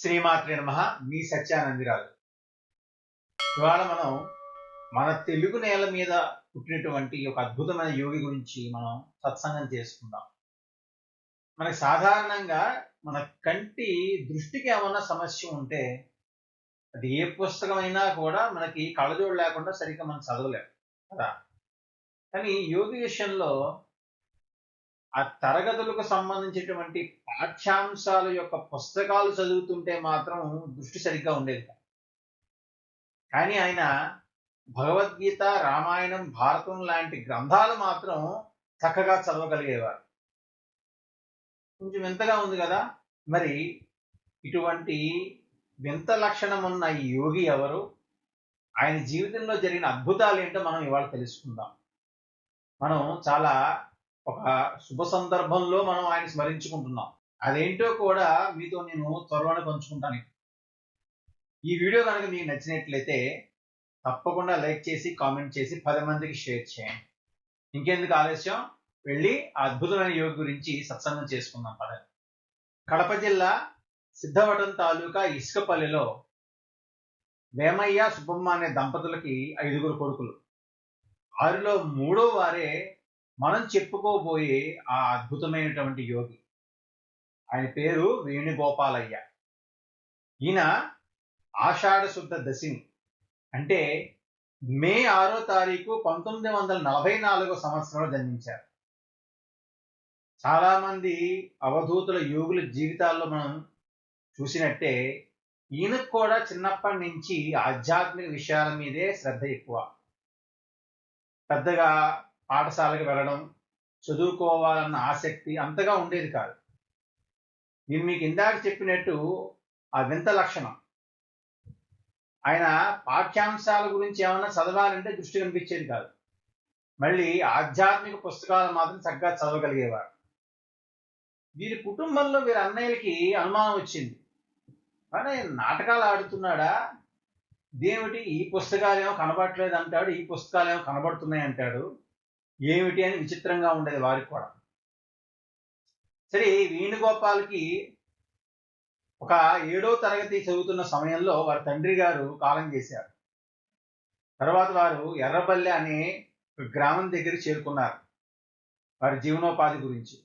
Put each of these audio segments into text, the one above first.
శ్రీమాత్రి నమ మీ సత్యానందిరాజు ఇవాళ మనం మన తెలుగు నేల మీద పుట్టినటువంటి ఒక అద్భుతమైన యోగి గురించి మనం సత్సంగం చేసుకుందాం. మనకి సాధారణంగా మన కంటి దృష్టికి ఏమన్నా సమస్య ఉంటే అది ఏ పుస్తకమైనా కూడా మనకి కళ్ళజోడు లేకుండా సరిగ్గా మనం చదవలేం కదా? కానీ యోగి విషయంలో ఆ తరగతులకు సంబంధించినటువంటి పాఠ్యాంశాల యొక్క పుస్తకాలు చదువుతుంటే మాత్రం దృష్టి సరిగ్గా ఉండేది కానీ ఆయన భగవద్గీత రామాయణం భారతం లాంటి గ్రంథాలు మాత్రం చక్కగా చదవగలిగేవారు. కొంచెం వింతగా ఉంది కదా? మరి ఇటువంటి వింత లక్షణం ఉన్న ఈ యోగి ఎవరు? ఆయన జీవితంలో జరిగిన అద్భుతాలు ఏంటో మనం ఇవాళ తెలుసుకుందాం. మనం చాలా ఒక శుభ సందర్భంలో మనం ఆయన స్మరించుకుంటున్నాం. అదేంటో కూడా మీతో నేను త్వరలోనే పంచుకుంటాను. ఈ వీడియో కనుక మీకు నచ్చినట్లయితే తప్పకుండా లైక్ చేసి కామెంట్ చేసి పది మందికి షేర్ చేయండి. ఇంకెందుకు ఆలస్యం? వెళ్ళి ఆ అద్భుతమైన యోగి గురించి సత్సంగం చేసుకుందాం పద కడప జిల్లా సిద్ధవటం తాలూకా ఇసుకపల్లిలో వేమయ్య సుబ్బమ్మ అనే దంపతులకి ఐదుగురు కొడుకులు. వారిలో మూడో వారే మనం చెప్పుకోబోయే ఆ అద్భుతమైనటువంటి యోగి. ఆయన పేరు వేణుగోపాలయ్య. ఈయన ఆషాఢ శుద్ధ దశమి అంటే మే ఆరో తారీఖు పంతొమ్మిది వందల నలభై నాలుగో సంవత్సరంలో జన్మించారు. చాలా మంది అవధూతుల యోగుల జీవితాల్లో మనం చూసినట్టే ఈయనకు కూడా చిన్నప్పటి నుంచి ఆధ్యాత్మిక విషయాల మీదే శ్రద్ధ ఎక్కువ. పెద్దగా పాఠశాలకు వెళ్ళడం చదువుకోవాలన్న ఆసక్తి అంతగా ఉండేది కాదు. నేను మీకు ఇందాక చెప్పినట్టు ఆ వింత లక్షణం. ఆయన పాఠ్యాంశాల గురించి ఏమన్నా చదవాలంటే దృష్టి కనిపించేది కాదు. మళ్ళీ ఆధ్యాత్మిక పుస్తకాలు మాత్రం చక్కగా చదవగలిగేవారు. వీరి కుటుంబంలో వీరి అన్నయ్యలకి అనుమానం వచ్చింది. కానీ నాటకాలు ఆడుతున్నాడా? ఇదేమిటి? ఈ పుస్తకాలు ఏమో కనబడట్లేదు అంటాడు ఈ పుస్తకాలు ఏమో కనబడుతున్నాయి అంటాడు. ఏమిటి అని విచిత్రంగా ఉండేది వారికి కూడా. సరే వేణుగోపాల్కి ఒక ఏడో తరగతి చదువుతున్న సమయంలో వారి తండ్రి గారు కాలం చేశారు. తర్వాత వారు ఎర్రబల్లె అనే గ్రామం దగ్గర చేరుకున్నారు వారి జీవనోపాధి గురించి.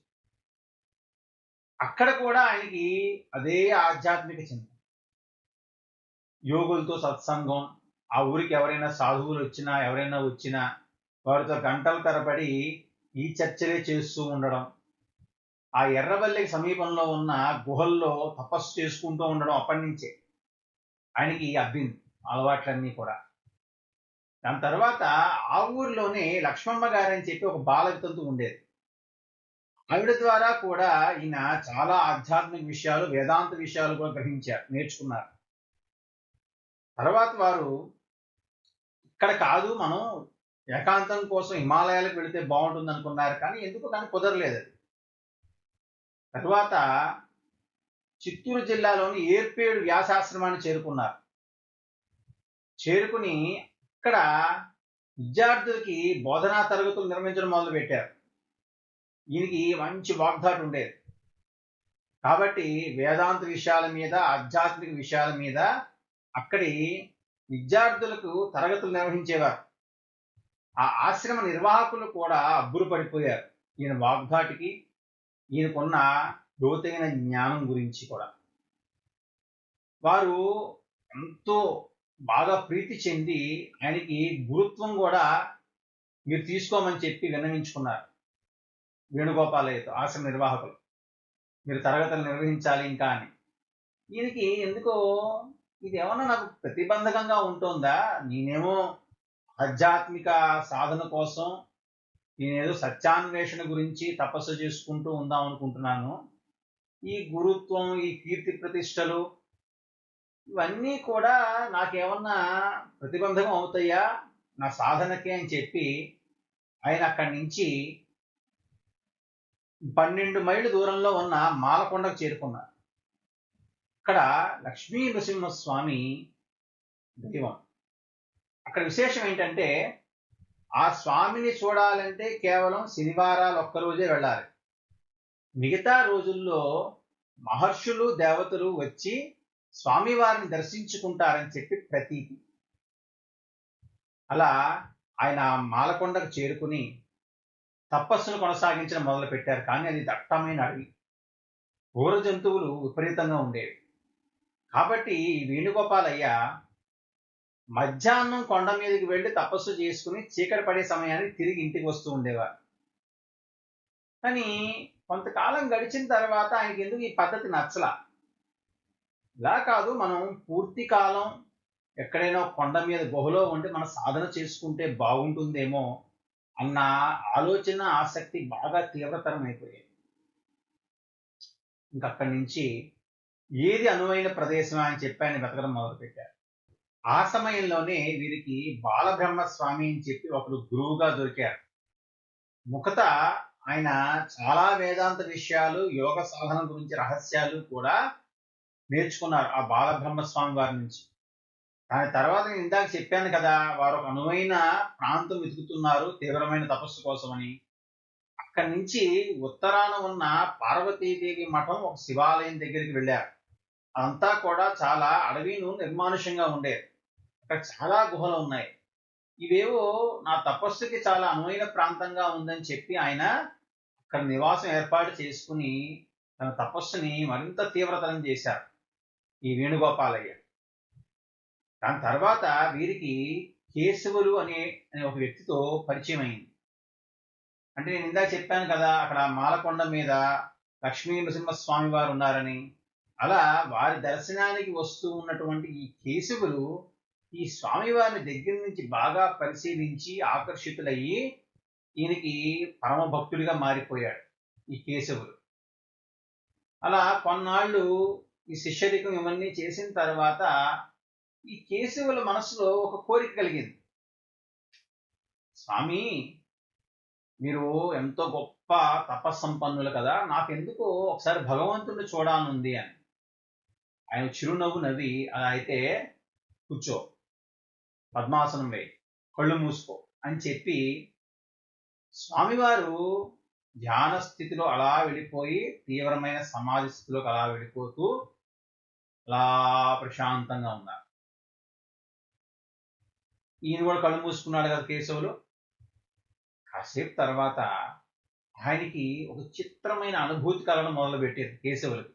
అక్కడ కూడా ఆయనకి అదే ఆధ్యాత్మిక చింతన యోగులతో సత్సంగం ఆ ఊరికి ఎవరైనా సాధువులు వచ్చినా ఎవరైనా వచ్చినా వారితో గంటల తరబడి ఈ చర్చలే చేస్తూ ఉండడం ఆ ఎర్రవల్లికి సమీపంలో ఉన్న గుహల్లో తపస్సు చేసుకుంటూ ఉండడం అప్పటి నుంచే. ఆయనకి అబ్బింది అలవాట్లన్నీ కూడా. దాని తర్వాత ఆ ఊరిలోనే లక్ష్మమ్మ గారని చెప్పి ఒక బాలవితంతు ఉండేది. ఆవిడ ద్వారా కూడా ఈయన చాలా ఆధ్యాత్మిక విషయాలు వేదాంత విషయాలు కూడా గ్రహించారు నేర్చుకున్నారు. తర్వాత వారు ఇక్కడ కాదు మనం ఏకాంతం కోసం హిమాలయాలకు వెళితే బాగుంటుంది అనుకున్నారు కానీ ఎందుకు కానీ కుదరలేదు. అది తర్వాత చిత్తూరు జిల్లాలోని ఏర్పేడు వ్యాసాశ్రమాన్ని చేరుకున్నారు. చేరుకుని ఇక్కడ విద్యార్థులకి బోధనా తరగతులు నిర్వహించడం మొదలుపెట్టారు. ఈయనకి మంచి వాగ్దాటు ఉండేది. కాబట్టి వేదాంత విషయాల మీద ఆధ్యాత్మిక విషయాల మీద అక్కడి విద్యార్థులకు తరగతులు నిర్వహించేవారు. ఆ ఆశ్రమ నిర్వాహకులు కూడా అబ్బురు పడిపోయారు. ఈయన వాగ్ధాటికి ఈయనకున్న లోతైన జ్ఞానం గురించి కూడా. వారు ఎంతో బాగా ప్రీతి చెంది ఆయనకి గురుత్వం కూడా మీరు తీసుకోమని చెప్పి విన్నవించుకున్నారు. వేణుగోపాలయ్యతో ఆశ్రమ నిర్వాహకులు. మీరు తరగతులు నిర్వహించాలి ఇంకా అని. ఈయనకి ఎందుకో ఇది ఏమన్నా నాకు ప్రతిబంధకంగా ఉంటుందా? నేనేమో ఆధ్యాత్మిక సాధన కోసం నేనేదో సత్యాన్వేషణ గురించి తపస్సు చేసుకుంటూ ఉందాం అనుకుంటున్నాను. ఈ గురుత్వం ఈ కీర్తి ప్రతిష్టలు ఇవన్నీ కూడా నాకేమన్నా ప్రతిబంధకం అవుతాయా? నా సాధనకే అని చెప్పి ఆయన అక్కడి నుంచి పన్నెండు మైళ్ళు దూరంలో ఉన్న మాలకొండకు చేరుకున్నారు. ఇక్కడ లక్ష్మీ నృసింహస్వామి దైవం అక్కడ విశేషం ఏంటంటే ఆ స్వామిని చూడాలంటే కేవలం శనివారాలు ఒక్కరోజే వెళ్ళాలి. మిగతా రోజుల్లో మహర్షులు దేవతలు వచ్చి స్వామివారిని దర్శించుకుంటారని చెప్పి ప్రతీతి. అలా ఆయన మాలకొండకు చేరుకుని తపస్సును కొనసాగించడం మొదలు పెట్టారు కానీ అది దట్టమైన అడవి. ఘోర జంతువులు విపరీతంగా ఉండేవి. కాబట్టి వేణుగోపాలయ్య మధ్యాహ్నం కొండ మీదకి వెళ్ళి తపస్సు చేసుకుని చీకటి పడే సమయానికి తిరిగి ఇంటికి వస్తూ ఉండేవారు. కానీ కొంతకాలం గడిచిన తర్వాత ఆయనకి ఎందుకు ఈ పద్ధతి నచ్చలా? ఇలా కాదు మనం పూర్తి కాలం ఎక్కడైనా కొండ మీద గుహలో ఉండి మన సాధన చేసుకుంటే బాగుంటుందేమో అన్న ఆలోచన ఆసక్తి బాగా తీవ్రతరం అయిపోయాయి ఇంకక్కడి నుంచి ఏది అనువైన ప్రదేశం అని చెప్పి ఆయన వెతకడం మొదలుపెట్టారు. ఆ సమయంలోనే వీరికి బాలబ్రహ్మస్వామి అని చెప్పి ఒకరు గురువుగా దొరికారు. ముఖత ఆయన చాలా వేదాంత విషయాలు యోగ సాధన గురించి రహస్యాలు కూడా నేర్చుకున్నారు ఆ బాలబ్రహ్మస్వామి వారి నుంచి. దాని తర్వాత నేను ఇందాక చెప్పాను కదా వారు ఒక అనువైన ప్రాంతం వెతుకుతున్నారు తీవ్రమైన తపస్సు కోసమని. అక్కడి నుంచి ఉత్తరాన ఉన్న పార్వతీదేవి మఠం ఒక శివాలయం దగ్గరికి వెళ్ళారు. అంతా కూడా చాలా అడవిను నిర్మానుషంగా ఉండేది. అక్కడ చాలా గుహలు ఉన్నాయి. ఇవేవో నా తపస్సుకి చాలా అనువైన ప్రాంతంగా ఉందని చెప్పి ఆయన అక్కడ నివాసం ఏర్పాటు చేసుకుని తన తపస్సుని మరింత తీవ్రతరం చేశారు. ఈ వేణుగోపాలయ్య. దాని తర్వాత వీరికి కేశవులు అనే అనే ఒక వ్యక్తితో పరిచయం అయింది అంటే నేను ఇందా చెప్పాను కదా అక్కడ మాలకొండ మీద లక్ష్మీ నృసింహస్వామి వారు ఉన్నారని. అలా వారి దర్శనానికి వస్తూ ఉన్నటువంటి ఈ కేశవులు ఈ స్వామివారిని దగ్గర నుంచి బాగా పరిశీలించి ఆకర్షితులయ్యి ఈయనకి పరమ భక్తుడిగా మారిపోయాడు ఈ కేశవులు అలా కొన్నాళ్ళు ఈ శిష్యరికం ఇవన్నీ చేసిన తర్వాత ఈ కేశవుల మనసులో ఒక కోరిక కలిగింది. స్వామి మీరు ఎంతో గొప్ప తపస్సంపన్నులు కదా నాకెందుకు ఒకసారి భగవంతుడిని చూడాలనుంది అని. ఆయన చిరునవ్వు నవ్వి అలా అయితే కూర్చో. పద్మాసనం వేయి కళ్ళు మూసుకో అని చెప్పి స్వామివారు ధ్యాన స్థితిలో అలా వెళ్ళిపోయి తీవ్రమైన సమాధి స్థితిలోకి అలా వెళ్ళిపోతూ అలా ప్రశాంతంగా ఉన్నారు. ఈయన కూడా కళ్ళు మూసుకున్నాడు కదా కేశవులు. కాసేపు తర్వాత ఆయనకి ఒక చిత్రమైన అనుభూతి కలను మొదలుపెట్టారు కేశవులకి.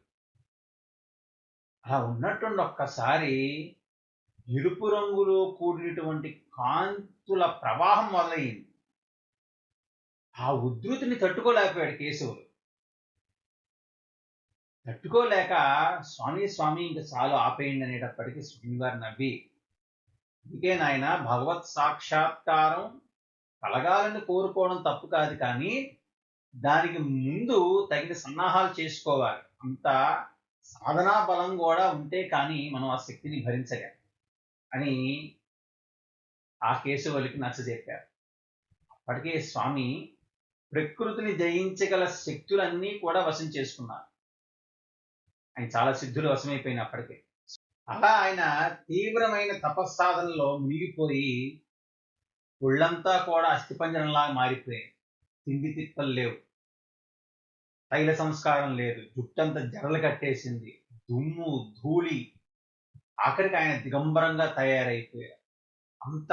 అలా ఉన్నట్టుండి ఒక్కసారి ఎరుపు రంగులో కూడినటువంటి కాంతుల ప్రవాహం మొదలయ్యింది ఆ ఉద్ధృతిని తట్టుకోలేకపోయాడు కేశవులు తట్టుకోలేక స్వామి స్వామి ఇంకా చాలు ఆపేయండి అనేటప్పటికీ స్వామివారు నవ్వి ఇంకే నాయన భగవత్ సాక్షాత్కారం కలగాలని కోరుకోవడం తప్పు కాదు కానీ దానికి ముందు తగిన సన్నాహాలు చేసుకోవాలి. అంత సాధనా బలం కూడా ఉంటే కానీ మనం ఆ శక్తిని భరించలేం. అని ఆ కేశవులకి నచ్చజెప్పారు అప్పటికే స్వామి ప్రకృతిని జయించగల శక్తులన్నీ కూడా వశం చేసుకున్నారు. ఆయన చాలా సిద్ధులు వశమైపోయిన అప్పటికే అలా ఆయన తీవ్రమైన తపస్సాధనలో మునిగిపోయి ఒళ్ళంతా కూడా అస్థిపంజరంలా మారిపోయాయి. తిండి తిప్పలు లేవు. తైల సంస్కారం లేదు. జుట్టంతా జడలు కట్టేసింది. దుమ్ము ధూళి ఆఖరికి ఆయన దిగంబరంగా తయారైపోయారు అంత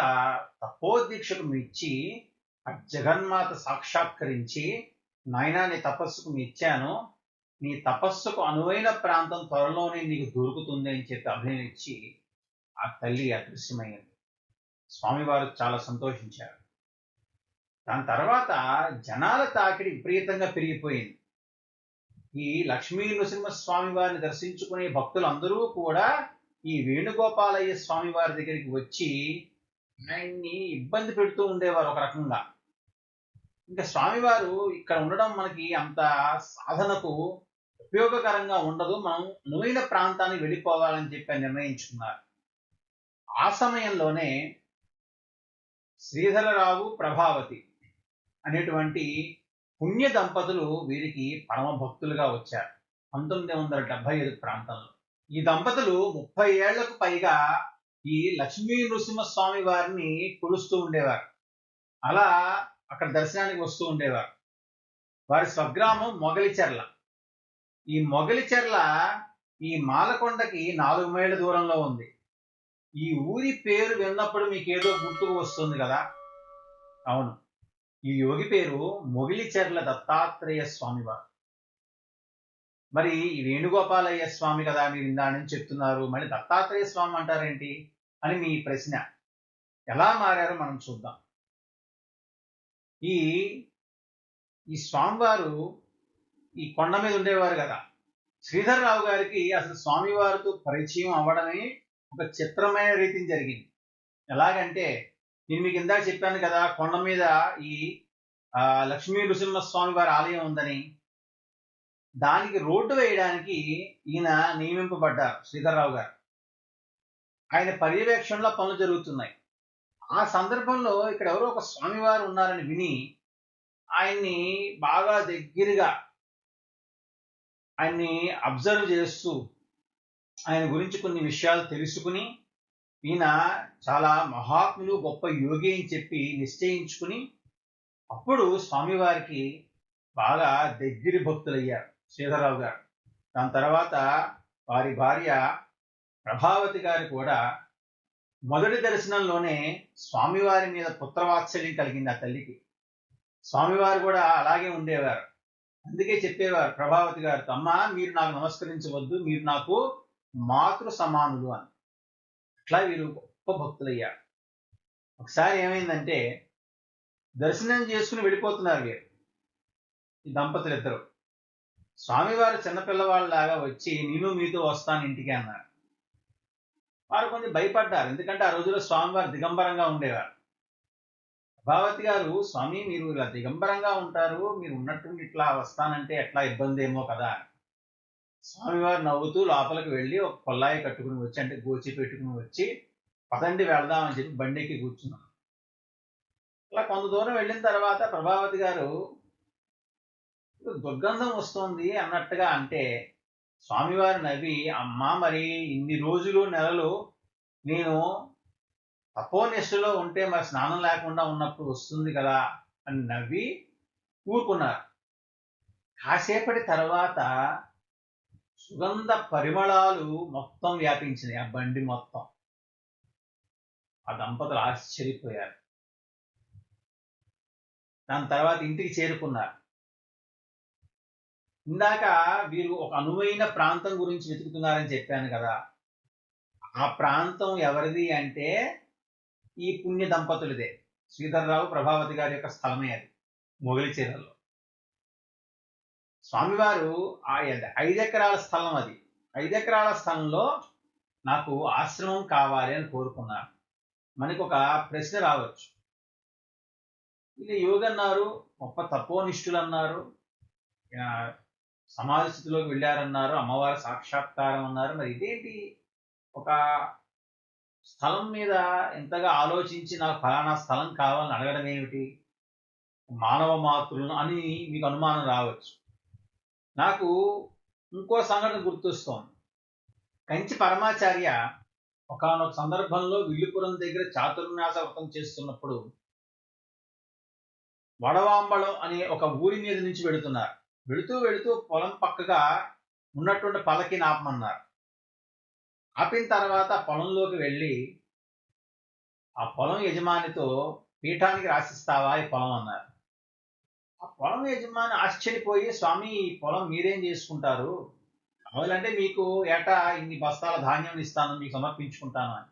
తపోదీక్షకు మెచ్చి ఆ జగన్మాత సాక్షాత్కరించి నాయనా నీ తపస్సుకు మెచ్చాను నీ తపస్సుకు అనువైన ప్రాంతం త్వరలోనే నీకు దొరుకుతుంది అని చెప్పి అభినయించి ఆ తల్లి అదృశ్యమైంది స్వామివారు చాలా సంతోషించారు. దాని తర్వాత జనాల తాకిడి విపరీతంగా పెరిగిపోయింది. ఈ లక్ష్మీ నృసింహస్వామి వారిని దర్శించుకునే భక్తులందరూ కూడా ఈ వేణుగోపాలయ్య స్వామి వారి దగ్గరికి వచ్చి ఆయన్ని ఇబ్బంది పెడుతూ ఉండేవారు ఒక రకంగా. ఇంకా స్వామివారు ఇక్కడ ఉండడం మనకి అంత సాధనకు ఉపయోగకరంగా ఉండదు. మనం అనువైన ప్రాంతానికి వెళ్ళిపోవాలని చెప్పి నిర్ణయించుకున్నారు. ఆ సమయంలోనే శ్రీధరరావు ప్రభావతి అనేటువంటి పుణ్య దంపతులు వీరికి పరమ భక్తులుగా వచ్చారు. పంతొమ్మిది వందల డెబ్బై ఐదు ప్రాంతంలో. ఈ దంపతులు ముప్పై ఏళ్ళకు పైగా ఈ లక్ష్మీ నృసింహస్వామి వారిని కొలుస్తూ ఉండేవారు. అలా అక్కడ దర్శనానికి వస్తూ ఉండేవారు. వారి స్వగ్రామం మొగలిచెర్ల. ఈ మొగలిచెర్ల ఈ మాలకొండకి నాలుగు మైళ్ళ దూరంలో ఉంది. ఈ ఊరి పేరు విన్నప్పుడు మీకు ఏదో గుర్తుకు వస్తుంది కదా? అవును. ఈ యోగి పేరు మొగిలిచెర్ల దత్తాత్రేయ స్వామివారు. మరి ఈ వేణుగోపాలయ్య స్వామి కదా మీరు ఇందానని చెప్తున్నారు మళ్ళీ దత్తాత్రేయ స్వామి అంటారేంటి అని మీ ప్రశ్న. ఎలా మారారో మనం చూద్దాం. ఈ ఈ స్వామివారు ఈ కొండ మీద ఉండేవారు కదా. శ్రీధర్రావు గారికి అసలు స్వామివారితో పరిచయం అవ్వడమే ఒక చిత్రమైన రీతిని జరిగింది. ఎలాగంటే నేను మీకు ఇందాక చెప్పాను కదా కొండ మీద ఈ లక్ష్మీ నృసింహ స్వామి వారి ఆలయం ఉందని. దానికి రోడ్డు వేయడానికి ఈయన నియమింపబడ్డారు శ్రీధర్రావు గారు. ఆయన పర్యవేక్షణలో పనులు జరుగుతున్నాయి. ఆ సందర్భంలో ఇక్కడ ఎవరో ఒక స్వామివారు ఉన్నారని విని ఆయన్ని బాగా దగ్గరగా ఆయన్ని అబ్జర్వ్ చేస్తూ ఆయన గురించి కొన్ని విషయాలు తెలుసుకుని ఈయన చాలా మహాత్ములు గొప్ప యోగి అని చెప్పి నిశ్చయించుకుని అప్పుడు స్వామివారికి బాగా దగ్గరి భక్తులయ్యారు. శ్రీధరరావు గారు. దాని తర్వాత వారి భార్య ప్రభావతి గారు కూడా మొదటి దర్శనంలోనే స్వామివారి మీద పుత్రవాత్సల్యం కలిగింది ఆ తల్లికి. స్వామివారు కూడా అలాగే ఉండేవారు. అందుకే చెప్పేవారు ప్రభావతి గారితో అమ్మ మీరు నాకు నమస్కరించవద్దు మీరు నాకు మాతృ సమానులు అని. అట్లా వీరు గొప్ప భక్తులయ్యారు. ఒకసారి ఏమైందంటే దర్శనం చేసుకుని వెళ్ళిపోతున్నారు వీరు. ఈ దంపతులు ఇద్దరు. స్వామివారు చిన్నపిల్లవాళ్ళలాగా వచ్చి నేను మీతో వస్తాను ఇంటికి అన్నారు. వారు కొంచెం భయపడ్డారు. ఎందుకంటే ఆ రోజుల్లో స్వామివారు దిగంబరంగా ఉండేవారు. ప్రభావతి గారు స్వామి మీరు ఇలా దిగంబరంగా ఉంటారు. మీరు ఉన్నట్టుండి ఇట్లా వస్తానంటే ఎట్లా? ఇబ్బంది ఏమో కదా స్వామివారు నవ్వుతూ లోపలికి వెళ్ళి ఒక కొల్లాయి కట్టుకుని వచ్చి అంటే గోచి పెట్టుకుని వచ్చి పదండి వెళదామని చెప్పి బండికి కూర్చున్నాను అలా కొంత దూరం వెళ్ళిన తర్వాత ప్రభావతి గారు దుర్గంధం వస్తుంది అన్నట్టుగా అంటే స్వామివారి నవ్వి అమ్మా మరి ఇన్ని రోజులు నెలలు నేను తపోనిష్టలో ఉంటే మరి స్నానం లేకుండా ఉన్నప్పుడు వస్తుంది కదా అని నవ్వి ఊరుకున్నారు. కాసేపటి తర్వాత సుగంధ పరిమళాలు మొత్తం వ్యాపించినాయి ఆ బండి మొత్తం. ఆ దంపతులు ఆశ్చర్యపోయారు. దాని తర్వాత ఇంటికి చేరుకున్నారు. ఇందాక వీరు ఒక అనువైన ప్రాంతం గురించి వెతుకుతున్నారని చెప్పాను కదా. ఆ ప్రాంతం ఎవరిది అంటే ఈ పుణ్య దంపతులదే. శ్రీధర్రావు ప్రభావతి గారి యొక్క స్థలమే అది మొగలిచీరలో స్వామివారు ఆ ఐదెకరాల ఐదు ఎకరాల స్థలం అది. ఐదు ఎకరాల స్థలంలో నాకు ఆశ్రమం కావాలి అని కోరుకున్నారు. మనకు ఒక ప్రశ్న రావచ్చు. ఇది యోగన్నారు గొప్ప తపోనిష్ఠులు అన్నారు. సమాజ స్థితిలోకి వెళ్ళారన్నారు అమ్మవారి సాక్షాత్కారం అన్నారు. మరి ఇదేంటి? ఒక స్థలం మీద ఎంతగా ఆలోచించి నాకు ఫలానా స్థలం కావాలని అడగడం ఏమిటి? మానవ మాతృలను అని మీకు అనుమానం రావచ్చు. నాకు ఇంకో సంఘటన గుర్తొస్తోంది. కంచి పరమాచార్య ఒకానొక సందర్భంలో విల్లుపురం దగ్గర చాతుర్న్యాస వ్రతం చేస్తున్నప్పుడు వడవాంబళం అనే ఒక ఊరి మీద నుంచి వెడుతున్నారు వెళుతూ వెళుతూ పొలం పక్కగా ఉన్నటువంటి పలకి ఆపమన్నారు. ఆపిన తర్వాత పొలంలోకి వెళ్ళి ఆ పొలం యజమానితో పీఠానికి రాసిస్తావా ఈ పొలం? అన్నారు. ఆ పొలం యజమాని ఆశ్చర్యపోయి స్వామి ఈ పొలం మీరేం చేసుకుంటారు? కావాలంటే మీకు ఏటా ఇన్ని బస్తాల ధాన్యం ఇస్తాను మీకు సమర్పించుకుంటాను అని.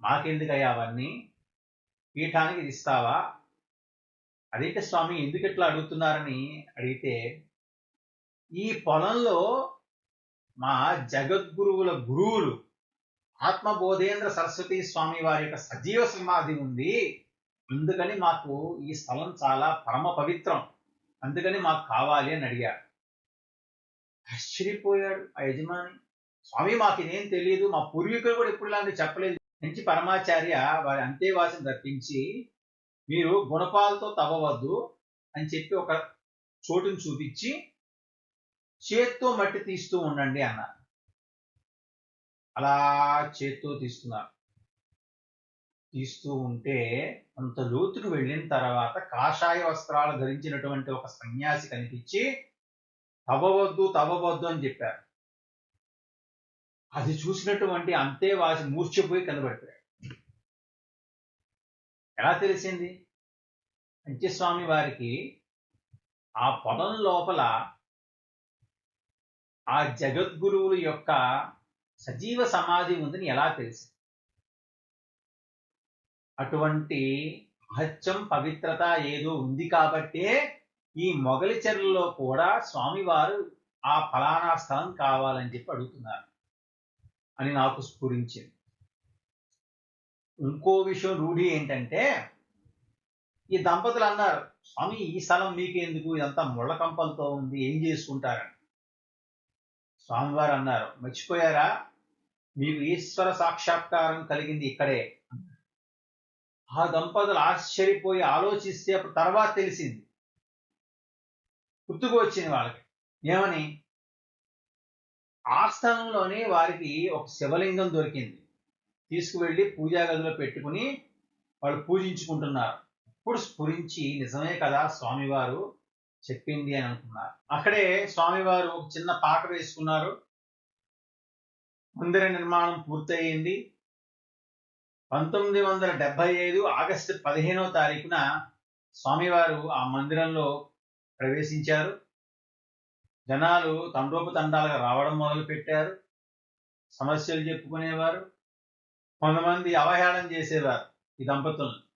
మాకెందుకయ్యా అవన్నీ? పీఠానికి ఇస్తావా? అదైతే స్వామి ఎందుకు ఇట్లా అడుగుతున్నారని అడిగితే ఈ పొలంలో మా జగద్గురువుల గురువులు ఆత్మబోధేంద్ర సరస్వతి స్వామి వారి యొక్క సజీవ సమాధి ఉంది. అందుకని మాకు ఈ స్థలం చాలా పరమ పవిత్రం. అందుకని మాకు కావాలి అని అడిగాడు ఆశ్చర్యపోయాడు ఆ యజమాని. స్వామి మాకు ఇదేం తెలియదు మా పూర్వీకులు కూడా ఎప్పుడు ఇలాంటి చెప్పలేదు. నుంచి పరమాచార్య వారి అంతేవాసిని రప్పించి మీరు గుణపాలతో తవ్వవద్దు అని చెప్పి ఒక చోటుని చూపించి చేత్తో మట్టి తీస్తూ ఉండండి అన్నారు. అలా చేత్తో తీస్తున్నారు. తీస్తూ ఉంటే అంత లోతుకు వెళ్ళిన తర్వాత కాషాయ వస్త్రాలు ధరించినటువంటి ఒక సన్యాసి కనిపించి తవ్వవద్దు తవ్వవద్దు అని చెప్పారు. అది చూసినటువంటి అంతే వాసి మూర్చిపోయి కింద ఎలా తెలిసింది? పంచస్వామి వారికి ఆ పొలం లోపల ఆ జగద్గురువుల యొక్క సజీవ సమాధి ఉందని ఎలా తెలిసింది? అటువంటి మహత్యం పవిత్రత ఏదో ఉంది కాబట్టే ఈ మొగలి చెరువులో కూడా స్వామివారు ఆ ఫలానా స్థలం కావాలని చెప్పి అడుగుతున్నారు అని నాకు స్ఫురించింది. ఇంకో విషయం రూఢి ఏంటంటే ఈ దంపతులు అన్నారు స్వామి ఈ స్థలం మీకెందుకు? ఇదంతా ముళ్ళకంపలతో ఉంది ఏం చేసుకుంటారని. స్వామివారు అన్నారు మర్చిపోయారా? మీకు ఈశ్వర సాక్షాత్కారం కలిగింది ఇక్కడే. ఆ దంపతులు ఆశ్చర్యపోయి ఆలోచిస్తే అప్పుడు తర్వాత తెలిసింది. గుర్తుకు వచ్చింది వాళ్ళకి. ఏమని? ఆ స్థలంలోనే వారికి ఒక శివలింగం దొరికింది. తీసుకువెళ్ళి పూజా గదిలో పెట్టుకుని వాళ్ళు పూజించుకుంటున్నారు. ఇప్పుడు స్ఫురించి నిజమే కదా స్వామివారు చెప్పింది అని అనుకున్నారు. అక్కడే స్వామివారు ఒక చిన్న పాట వేసుకున్నారు. మందిర నిర్మాణం పూర్తయింది. పంతొమ్మిది వందల డెబ్బై ఐదు ఆగస్టు పదిహేనో తారీఖున స్వామివారు ఆ మందిరంలో ప్రవేశించారు. జనాలు తండోపతండాలుగా రావడం మొదలుపెట్టారు. సమస్యలు చెప్పుకునేవారు. కొంతమంది అవహేళన చేసేవారు ఈ దంపతులను.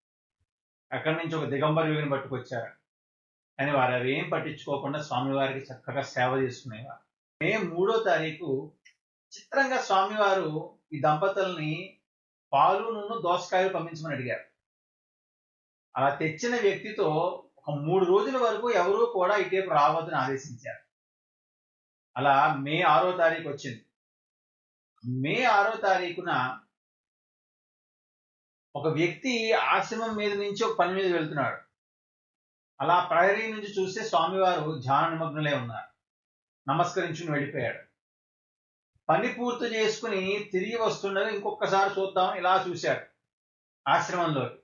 అక్కడి నుంచి ఒక దిగంబర యుగిని పట్టుకొచ్చారు. అని వారు అవి ఏం పట్టించుకోకుండా స్వామివారికి చక్కగా సేవ చేసుకునేవారు. మే మూడో తారీఖు చిత్రంగా స్వామివారు ఈ దంపతుల్ని పాలు నూనె దోసకాయలు పంపించమని అడిగారు. అలా తెచ్చిన వ్యక్తితో ఒక మూడు రోజుల వరకు ఎవరూ కూడా ఇటేపు రావద్దని ఆదేశించారు. అలా మే ఆరో తారీఖు వచ్చింది. మే ఆరో తారీఖున ఒక వ్యక్తి ఆశ్రమం మీద నుంచి ఒక పని మీద వెళ్తున్నాడు. అలా ప్రహరీ నుంచి చూస్తే స్వామివారు ధ్యాన నిమగ్నులే ఉన్నారు. నమస్కరించుకుని వెళ్ళిపోయాడు. పని పూర్తి చేసుకుని తిరిగి వస్తుండగా ఇంకొకసారి చూద్దాం ఇలా చూశాడు ఆశ్రమంలోకి.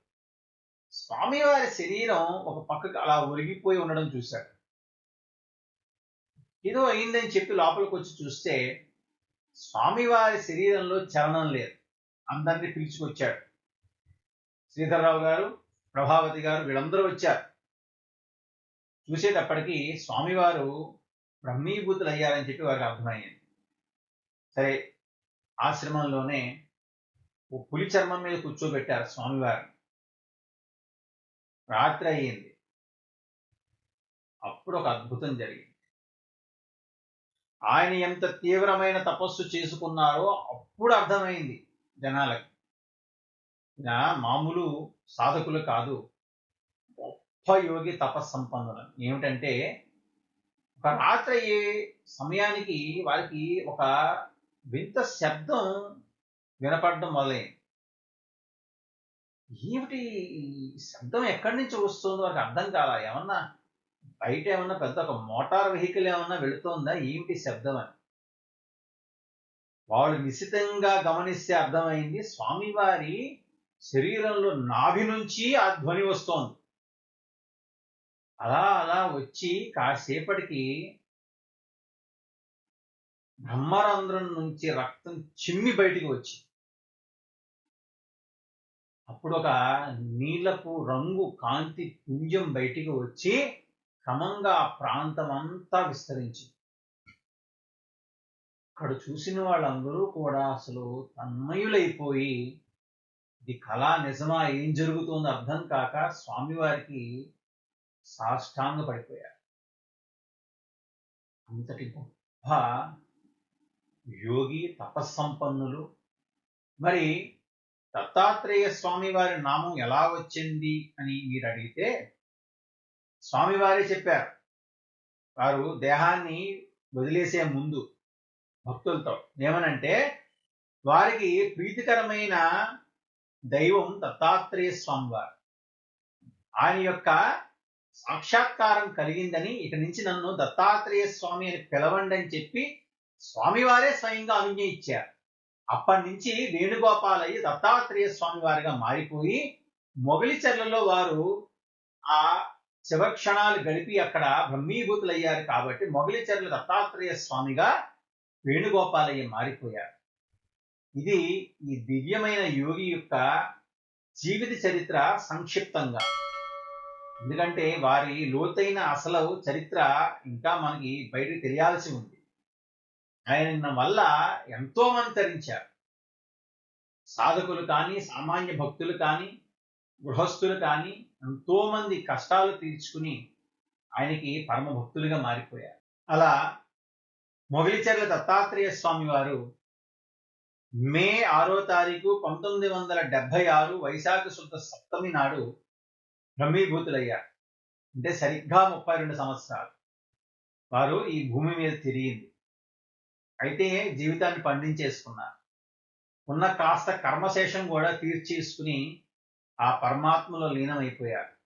స్వామివారి శరీరం ఒక పక్కకు అలా ఒరిగిపోయి ఉండడం చూశాడు. ఏదో అయిందని చెప్పి లోపలికి వచ్చి చూస్తే స్వామివారి శరీరంలో చలనం లేదు. అందరినీ పిలుచుకొచ్చాడు. శ్రీధర్రావు గారు ప్రభావతి గారు వీళ్ళందరూ వచ్చారు. చూసేటప్పటికీ స్వామివారు బ్రహ్మీభూతులు అయ్యారని చెప్పి వారికి అర్థమయ్యింది. సరే ఆశ్రమంలోనే ఓ పులి చర్మం మీద కూర్చోబెట్టారు స్వామివారిని రాత్రి అయ్యింది. అప్పుడు ఒక అద్భుతం జరిగింది. ఆయన ఎంత తీవ్రమైన తపస్సు చేసుకున్నారో అప్పుడు అర్థమైంది జనాలకి. మామూలు సాధకులు కాదు. గొప్ప యోగి తపస్సంపన్నులు. ఏమిటంటే ఒక రాత్రి అయ్యే సమయానికి వారికి ఒక వింత శబ్దం వినపడడం మొదలైంది ఏమిటి శబ్దం ఎక్కడి నుంచి వస్తుందో వారికి అర్థం కాలా? ఏమన్నా బయట ఏమన్నా పెద్ద ఒక మోటార్ వెహికల్ ఏమన్నా వెళుతోందా? ఏమిటి శబ్దం అని? వాళ్ళు నిశితంగా గమనిస్తే అర్థమైంది స్వామివారి శరీరంలో నాభి నుంచి ఆ ధ్వని వస్తోంది. అలా అలా వచ్చి కాసేపటికి బ్రహ్మరంధ్రం నుంచి రక్తం చిమ్మి బయటికి వచ్చి అప్పుడు ఒక నీలపు రంగు కాంతి పుంజం బయటికి వచ్చి క్రమంగా ఆ ప్రాంతం అంతా విస్తరించింది. అక్కడ చూసిన వాళ్ళందరూ కూడా అసలు తన్మయులైపోయి ఇది కళ నిజమా? ఏం జరుగుతుందో అర్థం కాక స్వామివారికి సాష్టాంగ పడిపోయారు. అంతటి గొప్ప యోగి తపస్సంపన్నులు. మరి దత్తాత్రేయ స్వామివారి నామం ఎలా వచ్చింది అని మీరు అడిగితే స్వామివారే చెప్పారు. వారు దేహాన్ని వదిలేసే ముందు భక్తులతో ఏమనంటే వారికి ప్రీతికరమైన దైవం దత్తాత్రేయ స్వామి వారు. ఆయన యొక్క సాక్షాత్కారం కలిగిందని ఇక నుంచి నన్ను దత్తాత్రేయ స్వామి అని పిలవండి అని చెప్పి స్వామివారే స్వయంగా అనుజ్ఞ ఇచ్చారు. అప్పటి నుంచి వేణుగోపాలయ్య దత్తాత్రేయ స్వామివారిగా మారిపోయి మొగలిచెర్లలో వారు ఆ శివక్షణాలు గడిపి అక్కడ బ్రహ్మీభూతులయ్యారు కాబట్టి మొగలిచెర్ల దత్తాత్రేయ స్వామిగా వేణుగోపాలయ్య మారిపోయారు. ఇది ఈ దివ్యమైన యోగి యొక్క జీవిత చరిత్ర సంక్షిప్తంగా. ఎందుకంటే వారి లోతైన అసలు చరిత్ర ఇంకా మనకి బయటకు తెలియాల్సి ఉంది. ఆయన వల్ల ఎంతో మంది తరించారు. సాధకులు కానీ సామాన్య భక్తులు కానీ గృహస్థులు కానీ ఎంతో మంది కష్టాలు తీర్చుకుని ఆయనకి పరమ భక్తులుగా మారిపోయారు. అలా మొగలిచెర్ల దత్తాత్రేయ స్వామి వారు మే ఆరో తారీఖు పంతొమ్మిది వందల డెబ్బై ఆరు వైశాఖ శుద్ధ సప్తమి నాడు బ్రహ్మీభూతులయ్యారు. అంటే సరిగ్గా ముప్పై రెండు సంవత్సరాలు. వారు ఈ భూమి మీద తిరిగింది. అయితే జీవితాన్ని పండించేసుకున్నారు. ఉన్న కాస్త కర్మశేషం కూడా తీర్చేసుకుని ఆ పరమాత్మలో లీనమైపోయారు.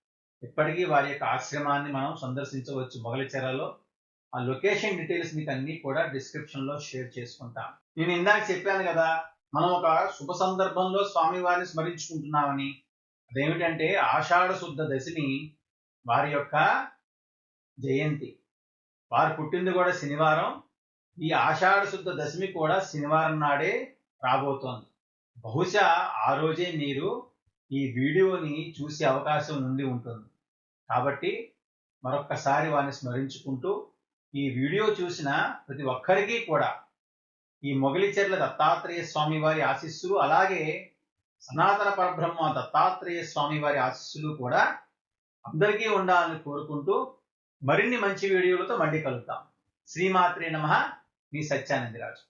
ఇప్పటికీ వారి యొక్క ఆశ్రమాన్ని మనం సందర్శించవచ్చు మొగలిచెరలో ఆ లొకేషన్ డీటెయిల్స్ మీకు అన్ని కూడా డిస్క్రిప్షన్లో షేర్ చేసుకుంటాం. నేను ఇందాక చెప్పాను కదా మనం ఒక శుభ సందర్భంలో స్వామివారిని స్మరించుకుంటున్నామని. అదేమిటంటే ఆషాఢ శుద్ధ దశని వారి యొక్క జయంతి. వారు పుట్టింది కూడా శనివారం. ఈ ఆషాఢ శుద్ధ దశమి కూడా శనివారం నాడే రాబోతోంది. బహుశా ఆ రోజే మీరు ఈ వీడియోని చూసే అవకాశం ఉండి ఉంటుంది. కాబట్టి మరొక్కసారి వారిని స్మరించుకుంటూ ఈ వీడియో చూసిన ప్రతి ఒక్కరికి కూడా ఈ మొగలిచెర్ల దత్తాత్రేయ స్వామి వారి ఆశీస్సులు అలాగే సనాతన పరబ్రహ్మ దత్తాత్రేయ స్వామి వారి ఆశీస్సులు కూడా అందరికీ ఉండాలని కోరుకుంటూ మరిన్ని మంచి వీడియోలతో మళ్ళీ కలుద్దాం. శ్రీమాత్రే నమ. మీ సత్యానందిరాజు.